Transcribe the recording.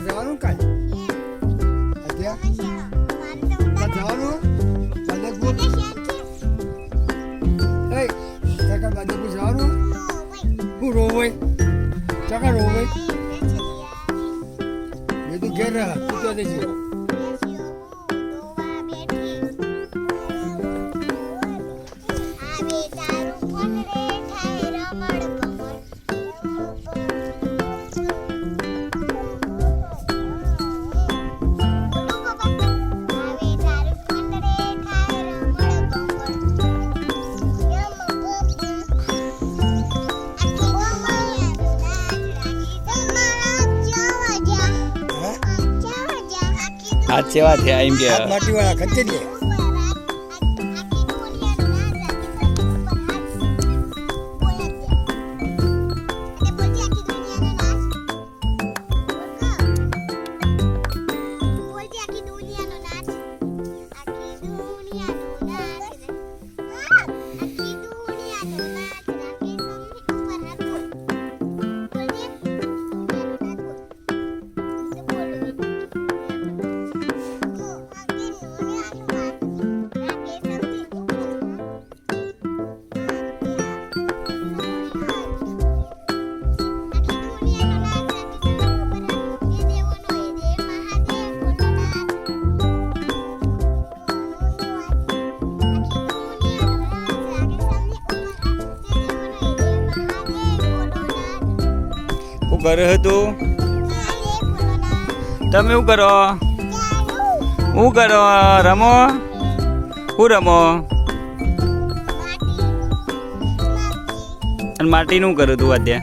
ત્યાં જવાનું કાલ ત્યાં જવાનું બદલપુર એ ત્યાં બદલપુર જવાનું ઘેર રહે તું તો જઈ હાથ સેવા થયા એમ કે માટીવાળા ખંચેરી કરે હતું તમે શું કરો? શું કરો? રમો? શું રમો? અને માટીનું કરું તું અત્યારે?